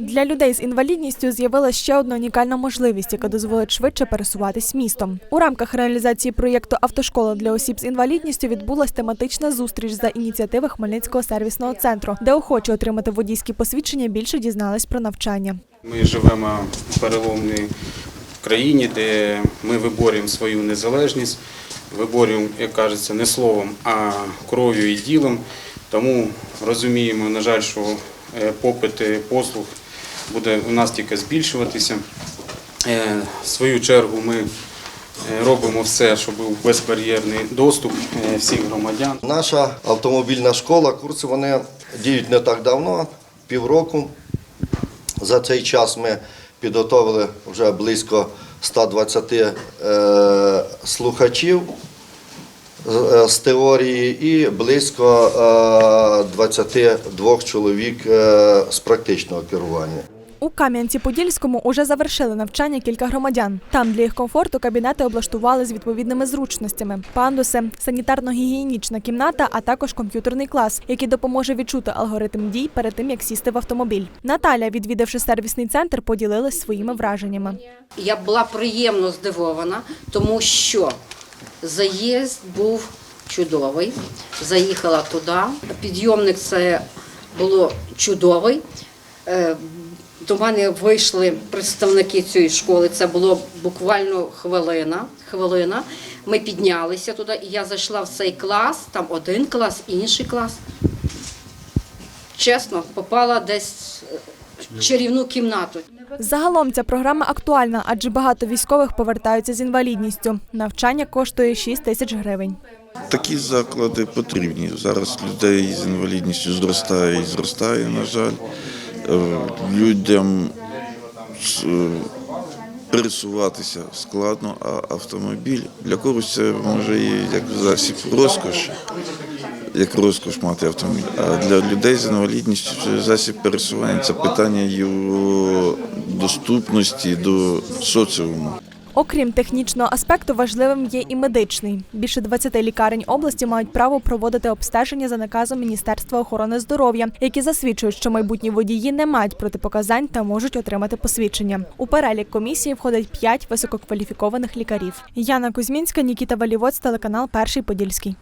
Для людей з інвалідністю з'явилася ще одна унікальна можливість, яка дозволить швидше пересуватись містом. У рамках реалізації проєкту Автошкола для осіб з інвалідністю відбулася тематична зустріч за ініціативи Хмельницького сервісного центру, де охочі отримати водійські посвідчення більше дізнались про навчання. Ми живемо в переломній країні, де ми виборюємо свою незалежність, виборюємо, як кажеться, не словом, а кров'ю і ділом. Тому розуміємо, на жаль, що е, попит послуг буде у нас тільки збільшуватися. Е, В свою чергу ми е, робимо все, щоб був безбар'єрний доступ е, всіх громадян. Наша автомобільна школа, курси вони діють не так давно, півроку. За цей час ми підготовили вже близько 120 е, слухачів з- теорії і близько е, 22 чоловік з практичного керування. У Кам'янці-Подільському уже завершили навчання кілька громадян. Там для їх комфорту кабінети облаштували з відповідними зручностями: пандуси, санітарно-гігієнічна кімната, а також комп'ютерний клас, який допоможе відчути алгоритм дій перед тим, як сісти в автомобіль. Наталя, відвідавши сервісний центр, поділилась своїми враженнями. Я була приємно здивована, тому що заїзд був чудовий. Заїхала туди. Підйомник це було чудовий. До мене вийшли представники цієї школи. Це було буквально хвилина. хвилина. Ми піднялися туди, і я зайшла в цей клас, там один клас, інший клас. Чесно, попала десь е, в чарівну кімнату. Загалом ця програма актуальна, адже багато військових повертаються з інвалідністю. Навчання коштує 6 тисяч гривень. Такі заклади потрібні. Зараз людей з інвалідністю зростає і зростає, на жаль. Е, Людям е, пересуватися складно, а автомобіль для когось це може і як засіб розкоші, як розкош мати автомобіль. А для людей з інвалідністю це засіб пересування, це питання його доступності до соціуму. Окрім технічного аспекту, важливим є і медичний. Більше 20 лікарень області мають право проводити обстеження за наказом Міністерства охорони здоров'я, які засвідчують, що майбутні водії не мають протипоказань та можуть отримати посвідчення. У перелік комісії входить 5 висококваліфікованих лікарів. Яна Кузьмінська, Нікіта Валівоць, телеканал Перший Подільський.